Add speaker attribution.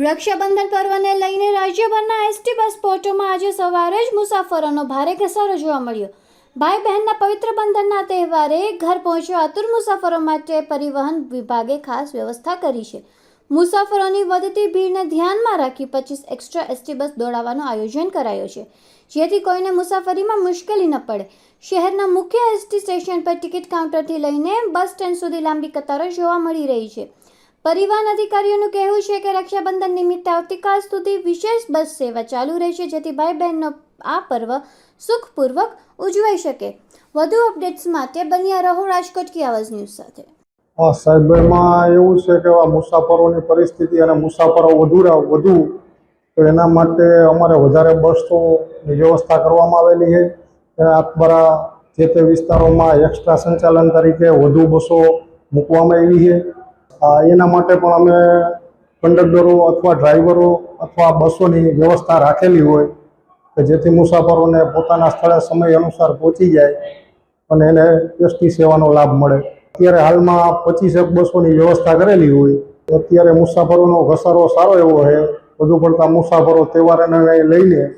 Speaker 1: રક્ષાબંધન પર્વને લઈને રાજ્યભરના એસટી બસ પોર્ટોમાં આજે સવારે જ મુસાફરોનો ભારે ઘસારો જોવા મળ્યો. ભાઈ બહેનના પવિત્ર બંધનના તહેવારે ઘર પહોંચવા આતુર મુસાફરો માટે પરિવહન વિભાગે ખાસ વ્યવસ્થા કરી છે. મુસાફરોની વધતી ભીડને ધ્યાનમાં રાખી પચીસ એક્સ્ટ્રા એસટી બસ દોડાવવાનું આયોજન કરાયું છે. જેથી કોઈને મુસાફરીમાં મુશ્કેલી ન પડે. શહેરના મુખ્ય એસટી સ્ટેશન પર ટિકિટ કાઉન્ટરથી લઈને બસ સ્ટેન્ડ સુધી લાંબી કતારો જોવા મળી રહી છે. પરિવહન અધિકારીઓનું કહેવું છે કે રક્ષાબંધન નિમિત્તે આવતીકાલ સુધી વિશેષ બસ સેવા ચાલુ રહેશે, જેથી ભાઈ બહેનનો આ પર્વ સુખપૂર્વક ઉજવાઈ શકે. વધુ અપડેટ્સ માટે બન્યા રહો રાજકોટ કી આવાજ ન્યૂઝ સાથે.
Speaker 2: હા, સાહેબ, એમાં એવું છે કે આ મુસાફરોની પરિસ્થિતિ અને મુસાફરો વધુ વધુ, તો એના માટે અમારે વધારે બસોની વ્યવસ્થા કરવામાં આવેલી છે. દ્વારા જે તે વિસ્તારોમાં એક્સ્ટ્રા સંચાલન તરીકે વધુ બસો મૂકવામાં આવી છે. એના માટે પણ અમે કંડક્ટરો અથવા ડ્રાઈવરો અથવા બસોની વ્યવસ્થા રાખેલી હોય કે જેથી મુસાફરોને પોતાના સ્થળે સમય અનુસાર પહોંચી જાય અને એને એસટી સેવાનો લાભ મળે. અત્યારે હાલમાં પચીસેક બસોની વ્યવસ્થા કરેલી હોય. અત્યારે મુસાફરોનો ઘસારો સારો એવો છે. વધુ પડતા મુસાફરો તહેવારને લઈને